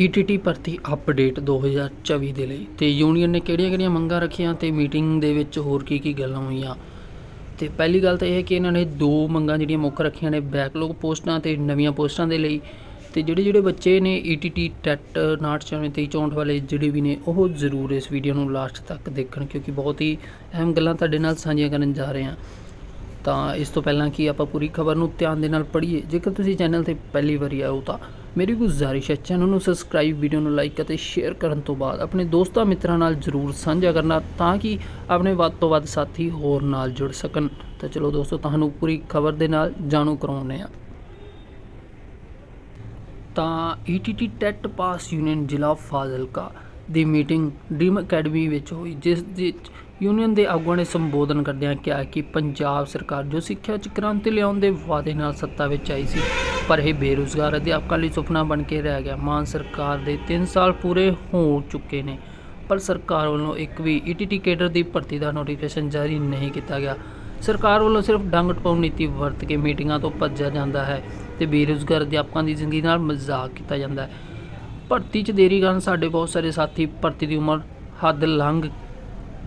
ETT ਭਰਤੀ update 2024 ਦੇ ਲਈ ਤੇ ਯੂਨੀਅਨ ਨੇ ਕਿਹੜੀਆਂ-ਕਿਹੜੀਆਂ ਮੰਗਾਂ ਰੱਖੀਆਂ ਤੇ ਮੀਟਿੰਗ ਦੇ ਵਿੱਚ ਹੋਰ ਕੀ ਕੀ ਗੱਲਾਂ ਹੋਈਆਂ? ਤੇ ਪਹਿਲੀ ਗੱਲ ਤਾਂ ਇਹ ਹੈ ਕਿ ਇਹਨਾਂ ਨੇ ਦੋ ਮੰਗਾਂ ਜਿਹੜੀਆਂ ਮੁੱਖ ਰੱਖੀਆਂ ਨੇ ਬੈਕਲੌਗ ਪੋਸਟਾਂ ਤੇ ਨਵੀਆਂ ਪੋਸਟਾਂ ਦੇ ਲਈ ਤੇ ਜਿਹੜੇ ਜਿਹੜੇ ਬੱਚੇ ਨੇ ਈਟੀਟੀ ਟੈਟ 59 ਤੇ 64 ਵਾਲੇ ਜਿਹੜੇ ਵੀ ਨੇ, ਉਹ ਜ਼ਰੂਰ ਇਸ ਵੀਡੀਓ ਨੂੰ ਲਾਸਟ ਤੱਕ ਦੇਖਣ ਕਿਉਂਕਿ ਬਹੁਤ ਹੀ ਅਹਿਮ ਗੱਲਾਂ ਤੁਹਾਡੇ ਨਾਲ ਸਾਂਝੀਆਂ ਕਰਨ ਜਾ ਰਹੇ ਹਾਂ। ਤਾਂ ਇਸ ਤੋਂ ਪਹਿਲਾਂ ਕਿ ਆਪਾਂ ਪੂਰੀ ਖਬਰ ਨੂੰ ਧਿਆਨ ਦੇ ਨਾਲ ਪੜ੍ਹੀਏ। ਜੇਕਰ ਤੁਸੀਂ ਚੈਨਲ ਤੇ ਪਹਿਲੀ ਵਾਰੀ ਆਓ ਤਾਂ ਮੇਰੀ ਗੁਜ਼ਾਰਿਸ਼ ਹੈ ਚੈਨਲ ਨੂੰ ਸਬਸਕ੍ਰਾਈਬ ਵੀਡੀਓ ਨੂੰ ਲਾਈਕ ਅਤੇ ਸ਼ੇਅਰ ਕਰਨ ਤੋਂ ਬਾਅਦ ਆਪਣੇ ਦੋਸਤਾਂ ਮਿੱਤਰਾਂ ਨਾਲ ਜ਼ਰੂਰ ਸਾਂਝਾ ਕਰਨਾ ਤਾਂ ਕਿ ਆਪਣੇ ਵੱਧ ਤੋਂ ਵੱਧ ਸਾਥੀ ਹੋਰ ਨਾਲ ਜੁੜ ਸਕਣ। ਤਾਂ ਚਲੋ ਦੋਸਤੋ, ਤੁਹਾਨੂੰ ਪੂਰੀ ਖਬਰ ਦੇ ਨਾਲ ਜਾਣੂ ਕਰਾਉਂਦੇ ਹਾਂ। ਤਾਂ ਈਟੀਟੀ ਟੈਟ ਪਾਸ ਯੂਨੀਅਨ ਜ਼ਿਲ੍ਹਾ ਫਾਜ਼ਿਲਕਾ ਦੀ ਮੀਟਿੰਗ ਡ੍ਰੀਮ ਅਕੈਡਮੀ ਵਿੱਚ ਹੋਈ, ਜਿਸ ਵਿੱਚ ਯੂਨੀਅਨ ਦੇ ਆਗੂਆਂ ਨੇ ਸੰਬੋਧਨ ਕਰਦਿਆਂ ਕਿਹਾ ਕਿ ਪੰਜਾਬ ਸਰਕਾਰ ਜੋ ਸਿੱਖਿਆ 'ਚ ਕ੍ਰਾਂਤੀ ਲਿਆਉਣ ਦੇ ਵਾਅਦੇ ਨਾਲ ਸੱਤਾ ਵਿੱਚ ਆਈ ਸੀ, ਪਰ ਇਹ ਬੇਰੁਜ਼ਗਾਰ ਅਧਿਆਪਕਾਂ ਲਈ ਸੁਪਨਾ ਬਣ ਕੇ ਰਹਿ ਗਿਆ। ਮਾਨ ਸਰਕਾਰ ਦੇ 3 ਸਾਲ ਪੂਰੇ ਹੋ ਚੁੱਕੇ ਨੇ, ਪਰ ਸਰਕਾਰ ਵੱਲੋਂ ਇੱਕ ਵੀ ਈਟੀਟੀ ਕੇਡਰ ਦੀ ਭਰਤੀ ਦਾ ਨੋਟੀਫਿਕੇਸ਼ਨ ਜਾਰੀ ਨਹੀਂ ਕੀਤਾ ਗਿਆ। ਸਰਕਾਰ ਵੱਲੋਂ ਸਿਰਫ ਡੰਗ ਟਪਾਉਣ ਨੀਤੀ ਵਰਤ ਕੇ ਮੀਟਿੰਗਾਂ ਤੋਂ ਭੱਜਿਆ ਜਾਂਦਾ ਹੈ ਤੇ ਬੇਰੁਜ਼ਗਾਰ ਅਧਿਆਪਕਾਂ ਦੀ ਜ਼ਿੰਦਗੀ ਨਾਲ ਮਜ਼ਾਕ ਕੀਤਾ ਜਾਂਦਾ ਹੈ। ਭਰਤੀ 'ਚ ਦੇਰੀ ਕਾਰਨ ਸਾਡੇ ਬਹੁਤ ਸਾਰੇ ਸਾਥੀ ਭਰਤੀ ਦੀ ਉਮਰ ਹੱਦ ਲੰਘ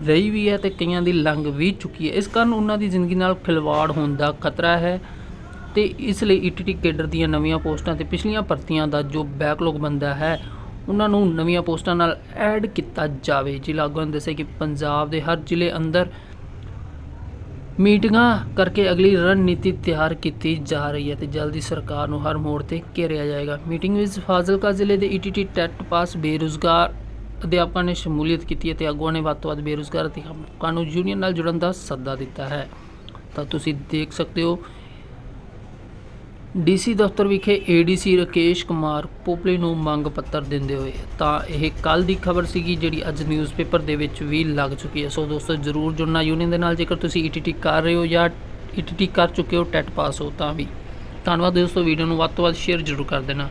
ਰਹੀ ਵੀ ਹੈ ਤੇ ਕਈਆਂ ਦੀ ਲੰਘ ਵੀ ਚੁੱਕੀ ਹੈ। ਇਸ ਕਾਰਨ ਉਹਨਾਂ ਦੀ ਜ਼ਿੰਦਗੀ ਨਾਲ ਖਿਲਵਾੜ ਹੋਣ ਦਾ ਖਤਰਾ ਹੈ ਤੇ ਇਸ ਲਈ ਈਟੀਟੀ ਕੇਡਰ ਦੀਆਂ ਨਵੀਆਂ ਪੋਸਟਾਂ ਤੇ ਪਿਛਲੀਆਂ ਭਰਤੀਆਂ ਦਾ ਜੋ ਬੈਕਲੌਗ ਬੰਦਾ ਹੈ, ਉਹਨਾਂ ਨੂੰ ਨਵੀਆਂ ਪੋਸਟਾਂ ਨਾਲ ਐਡ ਕੀਤਾ ਜਾਵੇ। ਜ਼ਿਲ੍ਹਾ ਆਗੂਆਂ ਨੇ ਦੱਸਿਆ ਕਿ ਪੰਜਾਬ ਦੇ ਹਰ ਜ਼ਿਲ੍ਹੇ ਅੰਦਰ ਮੀਟਿੰਗਾਂ ਕਰਕੇ ਅਗਲੀ ਰਣਨੀਤੀ ਤਿਆਰ ਕੀਤੀ ਜਾ ਰਹੀ ਹੈ ਤੇ ਜਲਦੀ ਸਰਕਾਰ ਨੂੰ ਹਰ ਮੋੜ ਤੇ ਘੇਰਿਆ ਜਾਏਗਾ। ਮੀਟਿੰਗ ਵਿੱਚ ਫਾਜ਼ਿਲਕਾ ਜ਼ਿਲ੍ਹੇ ਦੇ ਈਟੀਟੀ ਟੈਟ ਪਾਸ ਬੇਰੁਜ਼ਗਾਰ ਅਧਿਆਪਕਾਂ ਨੇ ਸ਼ਮੂਲੀਅਤ ਕੀਤੀ ਅਤੇ ਆਗੂਆਂ ਨੇ ਵੱਧ ਤੋਂ ਵੱਧ ਬੇਰੁਜ਼ਗਾਰ ਅਧਿਆਪਕਾਂ ਨੂੰ ਯੂਨੀਅਨ ਨਾਲ ਜੁੜਨ ਦਾ ਸੱਦਾ ਦਿੱਤਾ ਹੈ। ਤਾਂ ਤੁਸੀਂ ਦੇਖ ਸਕਦੇ ਹੋ ਡੀਸੀ ਦਫ਼ਤਰ ਵਿਖੇ ਏਡੀਸੀ ਰਕੇਸ਼ ਕੁਮਾਰ ਪੋਪਲੇ ਨੂੰ ਮੰਗ ਪੱਤਰ ਦਿੰਦੇ ਹੋਏ, ਤਾਂ ਇਹ ਕੱਲ ਦੀ ਖਬਰ ਸੀਗੀ ਜਿਹੜੀ ਅੱਜ ਨਿਊਜ਼ਪੇਪਰ ਦੇ ਵਿੱਚ ਵੀ ਲੱਗ ਚੁੱਕੀ ਹੈ। ਸੋ ਦੋਸਤੋ, ਜਰੂਰ ਜੁੜਨਾ ਯੂਨੀਅਨ ਦੇ ਨਾਲ, ਜੇਕਰ ਤੁਸੀਂ ਈਟੀਟੀ ਕਰ ਰਹੇ ਹੋ ਜਾਂ ਈਟੀਟੀ ਕਰ ਚੁੱਕੇ ਹੋ, ਟੈਟ ਪਾਸ ਹੋ ਤਾਂ ਵੀ। ਧੰਨਵਾਦ ਦੋਸਤੋ, ਵੀਡੀਓ ਨੂੰ ਵੱਧ ਤੋਂ ਵੱਧ ਸ਼ੇਅਰ ਜਰੂਰ ਕਰ ਦੇਣਾ।